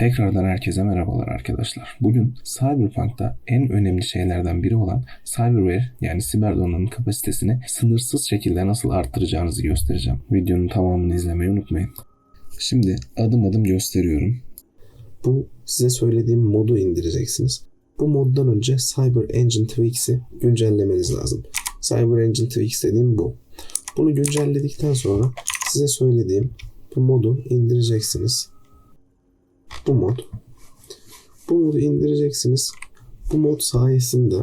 Tekrardan herkese merhabalar arkadaşlar. Bugün Cyberpunk'ta en önemli şeylerden biri olan cyberware yani siber donanım kapasitesini sınırsız şekilde nasıl arttıracağınızı göstereceğim. Videonun tamamını izlemeyi unutmayın. Şimdi adım adım gösteriyorum. Bu size söylediğim modu indireceksiniz. Bu moddan önce Cyber Engine Tweaks'i güncellemeniz lazım. Cyber Engine Tweaks dediğim bu. Bunu güncelledikten sonra size söylediğim bu modu indireceksiniz. Bu mod. Bu modu indireceksiniz. Bu mod sayesinde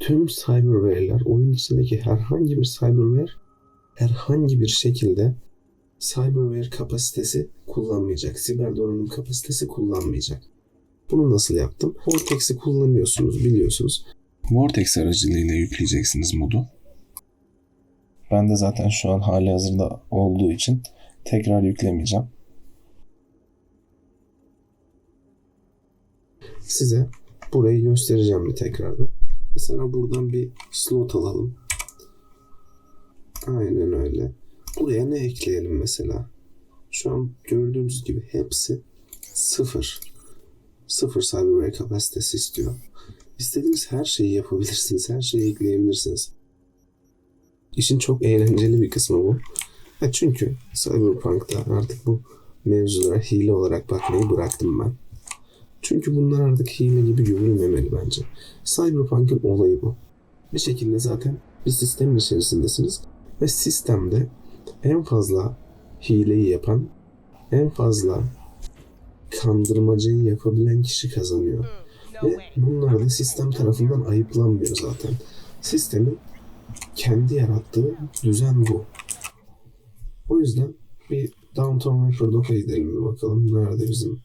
tüm cyberware'ler oyun içindeki herhangi bir cyberware herhangi bir şekilde cyberware kapasitesi kullanmayacak. Siber donanım kapasitesi kullanmayacak. Bunu nasıl yaptım? Vortex'i kullanıyorsunuz biliyorsunuz. Vortex aracılığıyla yükleyeceksiniz modu. Ben de zaten şu an hali hazırda olduğu için tekrar yüklemeyeceğim. Size burayı göstereceğim bir tekrardan. Mesela buradan bir slot alalım. Aynen öyle. Buraya ne ekleyelim mesela? Şu an gördüğünüz gibi hepsi sıfır. Sıfır cyberware kapasitesi istiyor. İstediğiniz her şeyi yapabilirsiniz. Her şeyi ekleyebilirsiniz. İşin çok eğlenceli bir kısmı bu. Ha çünkü Cyberpunk'ta artık bu mevzulara hile olarak bakmayı bıraktım ben. Çünkü bunlar artık hile gibi görülmemeli bence. Cyberpunk'ın olayı bu. Bir şekilde zaten bir sistemin içerisindesiniz ve sistemde en fazla hileyi yapan, en fazla kandırmacayı yapabilen kişi kazanıyor. Ve bunlar da sistem tarafından ayıplanmıyor zaten. Sistemin kendi yarattığı düzen bu. O yüzden bir Downtown Reproduct'a gidelim bir bakalım. Nerede bizim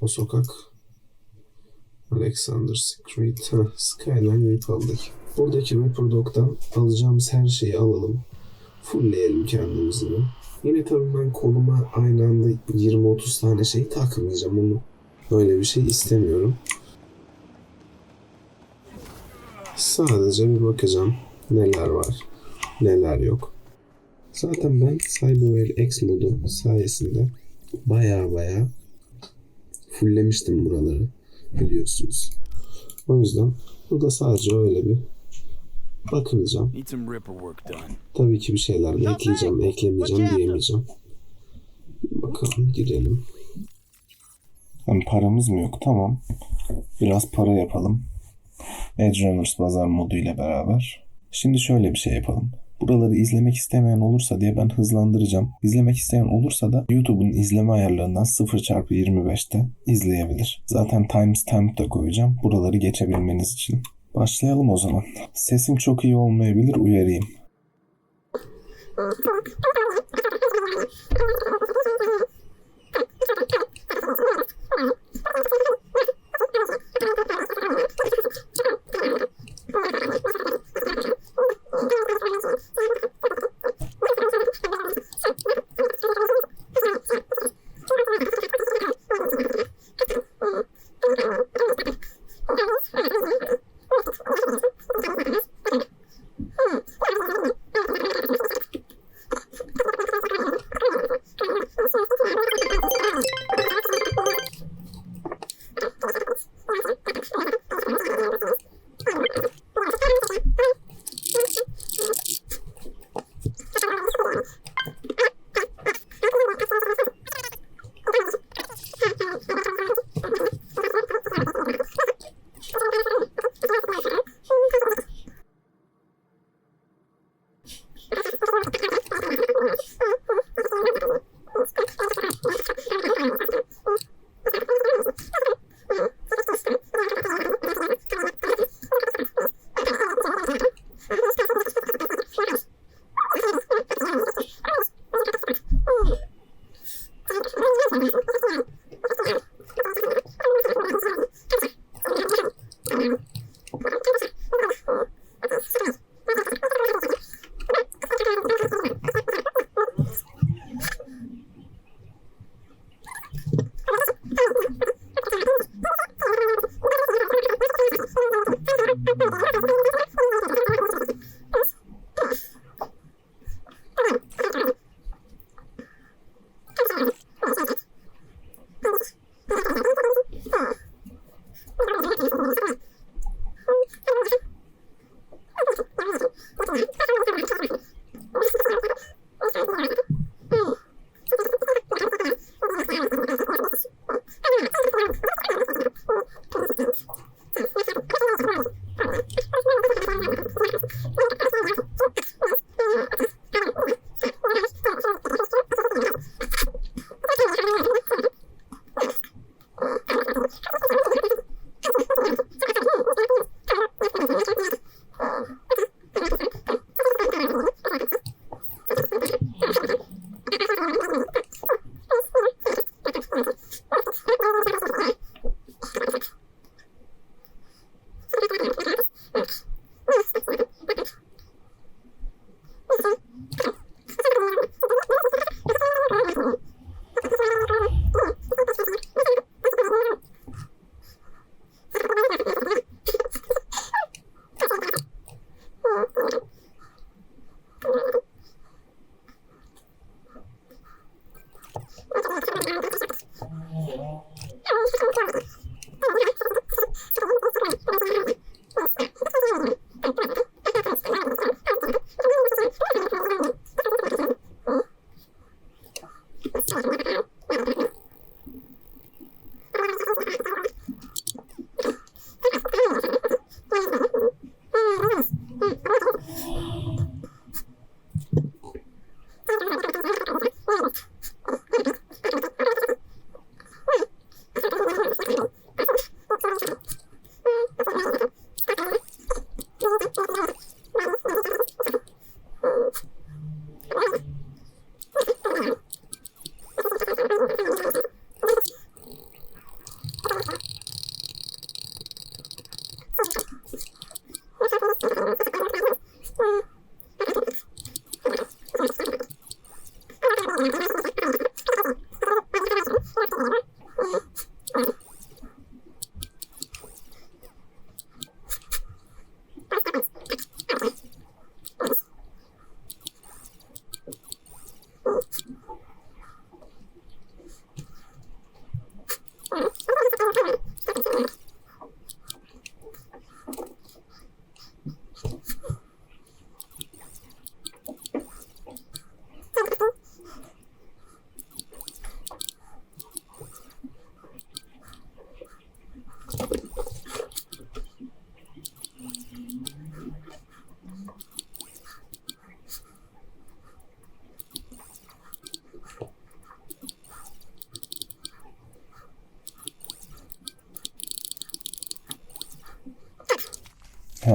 o sokak? Alexander Street, heh, Skyline Republic. Buradaki Reproduct'tan alacağımız her şeyi alalım. Fullleyelim kendimizi. Yine tabii ben koluma aynı anda 20-30 tane şey takmayacağım. Onu böyle bir şey istemiyorum. Sadece bir bakacağım neler var, neler yok. Zaten ben CyberWare X modu sayesinde baya baya fulllemiştim buraları biliyorsunuz. O yüzden burada sadece öyle bir done. Tabii ki bir şeyler de ekleyeceğim, eklemeyeceğim diyemeyeceğim. Bakalım girelim. Hani paramız mı yok? Tamam. Biraz para yapalım. Edge Runners pazar modu ile beraber. Şimdi şöyle bir şey yapalım. Buraları izlemek istemeyen olursa diye ben hızlandıracağım. İzlemek isteyen olursa da YouTube'un izleme ayarlarından 0x25'te izleyebilir. Zaten timestamp da koyacağım. Buraları geçebilmeniz için. Başlayalım o zaman. Sesim çok iyi olmayabilir uyarayım.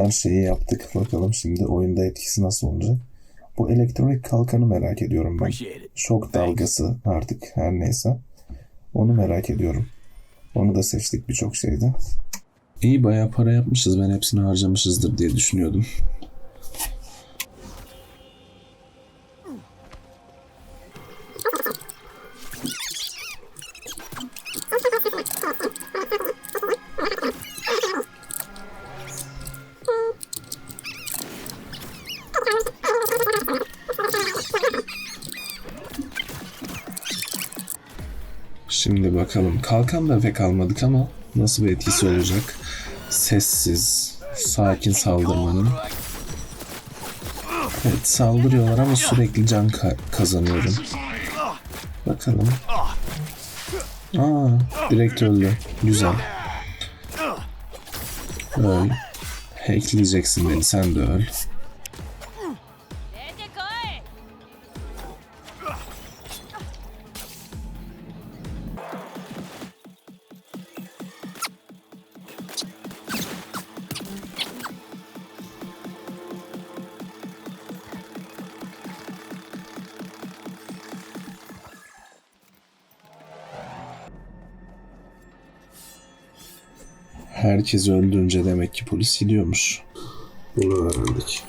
Her şeyi yaptık. Bakalım şimdi oyunda etkisi nasıl olacak. Bu elektronik kalkanı merak ediyorum ben. Şok dalgası artık her neyse. Onu merak ediyorum. Onu da seçtik birçok şeyde. İyi bayağı para yapmışız. Ben hepsini harcamışızdır diye düşünüyordum. Şimdi bakalım. Kalkan da pek almadık ama nasıl bir etkisi olacak? Sessiz, sakin saldırmanın. Evet saldırıyorlar ama sürekli can ka- kazanıyorum. Bakalım. Aa, direkt öldü. Güzel. Öl. Hackleyeceksin beni sen de öl. Herkesi öldürünce demek ki polis gidiyormuş. Bunu öğrendik.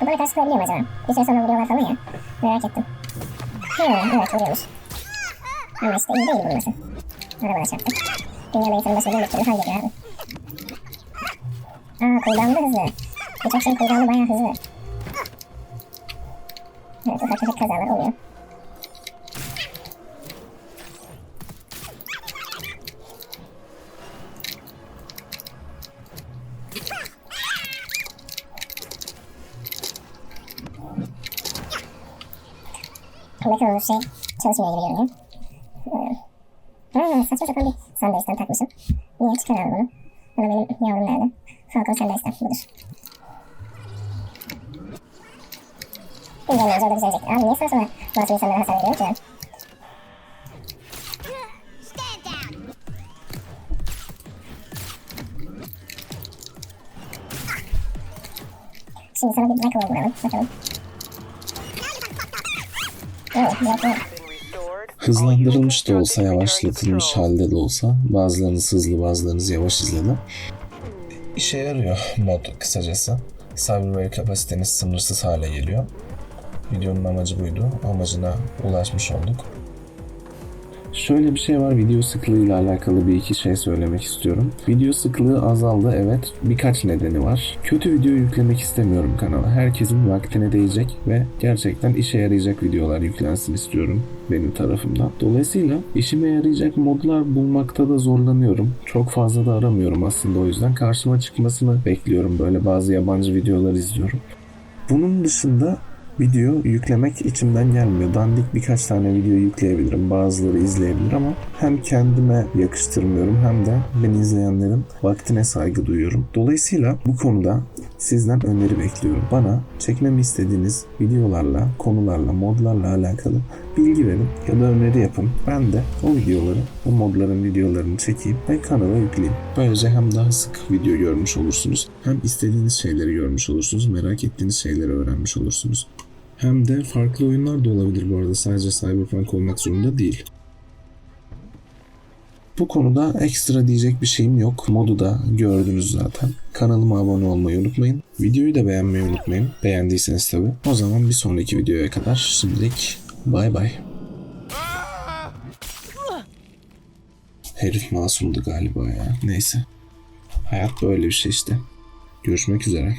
Bana karşı koyabiliyor mu acaba? Bir süre sonra vuruyorlar falan ya. Merak ettim. Hı, evet vuruyormuş. Ama işte iyi değil vurması. Arabaya çarptı. Dünya beytanın başına bir türlü hallediyor abi. Aa cooldown'u da hızlı. Birçok şey cooldown'u bayağı hızlı. Evet ufak tefek kazalar oluyor. Bakalım bu şey çalışmıyor gibi görünüyor. Aa, saçma sapan bir sandviçten takmışım. Niye çıkar abi bunu? Bana benim yavrum nerede? Falcon sandviçten budur. Bilmiyorum orada düzelecek. Abi niye sağa sola masum insanlara hasar veriyorum ki ben? Şimdi sana bir Michael'a vuralım. Bakalım. Hızlandırılmış da olsa, yavaşlatılmış halde de olsa bazılarınız hızlı bazılarınız yavaş izledi. İşe yarıyor mod kısacası. Cyberware kapasiteniz sınırsız hale geliyor. Videonun amacı buydu. Amacına ulaşmış olduk. Şöyle bir şey var video sıklığıyla alakalı bir iki şey söylemek istiyorum. Video sıklığı azaldı evet. Birkaç nedeni var. Kötü video yüklemek istemiyorum kanala. Herkesin vaktine değecek ve gerçekten işe yarayacak videolar yüklensin istiyorum benim tarafımdan. Dolayısıyla işime yarayacak modlar bulmakta da zorlanıyorum. Çok fazla da aramıyorum aslında o yüzden. Karşıma çıkmasını bekliyorum. Böyle bazı yabancı videolar izliyorum. Bunun dışında video yüklemek içimden gelmiyor. Dandik birkaç tane video yükleyebilirim. Bazıları izleyebilir ama hem kendime yakıştırmıyorum hem de beni izleyenlerin vaktine saygı duyuyorum. Dolayısıyla bu konuda sizden öneri bekliyorum. Bana çekmemi istediğiniz videolarla, konularla, modlarla alakalı bilgi verin ya da öneri yapın. Ben de o videoları, o modların videolarını çekeyim ve kanala yükleyeyim. Böylece hem daha sık video görmüş olursunuz, hem istediğiniz şeyleri görmüş olursunuz, merak ettiğiniz şeyleri öğrenmiş olursunuz. Hem de farklı oyunlar da olabilir bu arada. Sadece Cyberpunk olmak zorunda değil. Bu konuda ekstra diyecek bir şeyim yok. Modu da gördünüz zaten. Kanalıma abone olmayı unutmayın. Videoyu da beğenmeyi unutmayın. Beğendiyseniz tabi. O zaman bir sonraki videoya kadar şimdilik bay bay. Herif masumdu galiba ya. Neyse. Hayat böyle bir şey işte. Görüşmek üzere.